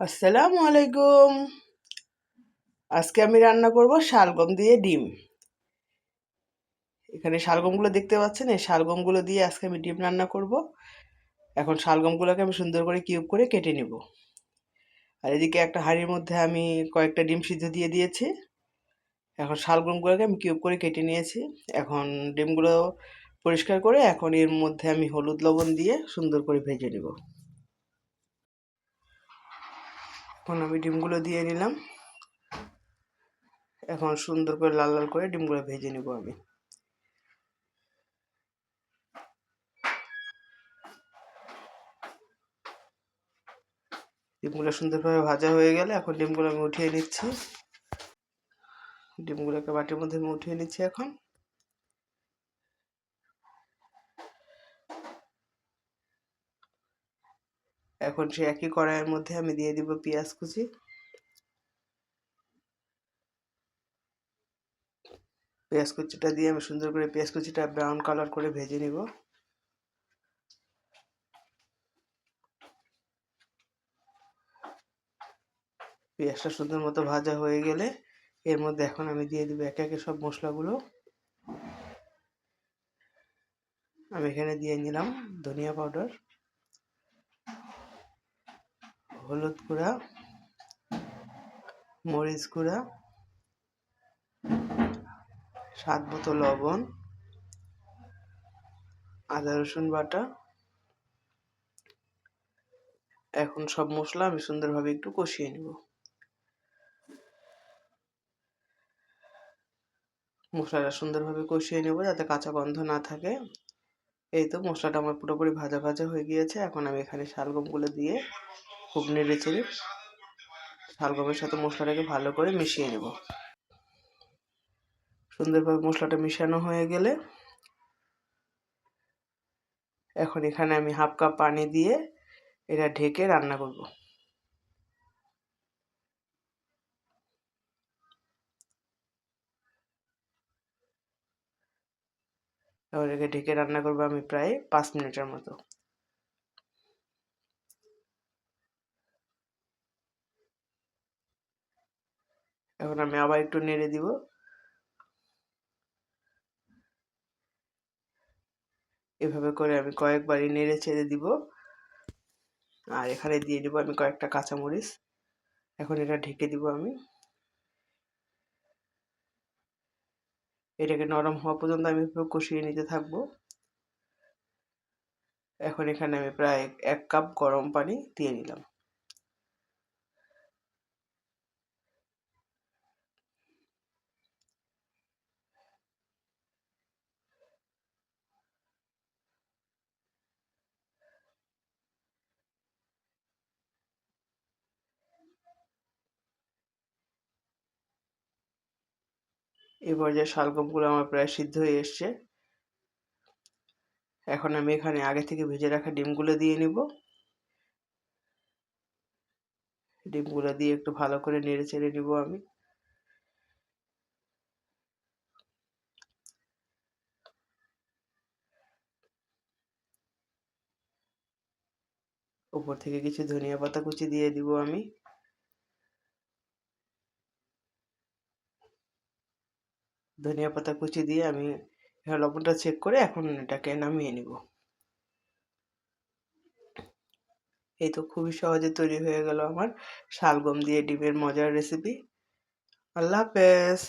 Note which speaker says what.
Speaker 1: আসসালামু আলাইকুম। আজকে আমি রান্না করব শালগম দিয়ে ডিম। এখানে শালগমগুলো দেখতে পাচ্ছেন, এই শালগমগুলো দিয়ে আজকে আমি ডিম রান্না করব। এখন শালগমগুলোকে আমি সুন্দর করে কিউব করে কেটে নিব। আর এদিকে একটা হাঁড়ির মধ্যে আমি কয়েকটা ডিম সিদ্ধ দিয়ে দিয়েছি। এখন শালগমগুলোকে আমি কিউব করে কেটে নিয়েছি। এখন ডিমগুলো পরিষ্কার করে এখন এর মধ্যে আমি হলুদ লবণ দিয়ে সুন্দর করে ভেজে নেব। এখন আমি ডিমগুলো দিয়ে নিলাম। এখন সুন্দর করে লাল লাল করে ডিমগুলো ভেজে নিব আমি। ডিমগুলো সুন্দরভাবে ভাজা হয়ে গেলে এখন ডিমগুলো আমি উঠিয়ে নিচ্ছি। ডিমগুলোকে বাটির মধ্যে আমি উঠিয়ে নিচ্ছি এখন। এখন সে একই কড়াইয়ের মধ্যে আমি দিয়ে দিব পেঁয়াজ কুচি। পেঁয়াজ কুচিটা দিয়ে আমি সুন্দর করে পেঁয়াজ কুচিটা ব্রাউন কালার করে ভেজে নিব। পেঁয়াজটা সুন্দর মতো ভাজা হয়ে গেলে এর মধ্যে এখন আমি দিয়ে দিব একে একে সব মশলাগুলো। আমি এখানে দিয়ে নিলাম ধনিয়া পাউডার। হলুদ গুঁড়া, মরিচ গুঁড়া স্বাদ মতো লবণ, আদা, রসুন বাটা। এখন সব মশলা আমি সুন্দরভাবে একটু কষিয়ে নেব। মশলাটা সুন্দরভাবে কষিয়ে নেব যাতে কাঁচা গন্ধ না থাকে। এই তো মশলাটা আমার পুরোপুরি ভাজা ভাজা হয়ে গিয়েছে। এখন আমি এখানে শালগমগুলো দিয়ে খুব নেড়ে শালগমের সাথে মশলাটাকে ভালো করে মিশিয়ে নেব। সুন্দরভাবে মশলাটা মিশানো হয়ে গেলে এখন এখানে আমি হাফ কাপ পানি দিয়ে এটা ঢেকে রান্না করব। এবার ঢেকে রান্না করব আমি প্রায় পাঁচ মিনিটের মতো। এখন আমি আবার একটু নেড়ে দিব। এভাবে করে আমি কয়েকবারই নেড়ে ছেড়ে দিব। আর এখানে দিয়ে দিব আমি কয়েকটা কাঁচামরিচ। এখন এটা ঢেকে দিব আমি। এটাকে নরম হওয়া পর্যন্ত আমি কষিয়ে নিতে থাকব। এখন এখানে আমি প্রায় এক কাপ গরম পানি দিয়ে নিলাম। এই পর্যায়ে শালগমগুলো আমার প্রায় সিদ্ধ হয়ে এসছে। এখন আমি এখানে আগে থেকে ভেজে রাখা ডিমগুলো দিয়ে নিব। ডিমগুলো দিয়ে একটু ভালো করে নেড়ে চেড়ে নিব আমি। উপর থেকে কিছু ধনিয়া পাতা কুচি দিয়ে দিব আমি। ধনিয়া পাতা কুচি দিয়ে আমি লবণটা চেক করে এখন এটাকে নামিয়ে নিব। এই তো খুবই সহজে তৈরি হয়ে গেল আমার শালগম দিয়ে ডিমের মজার রেসিপি আল্লাহ হাফেজ।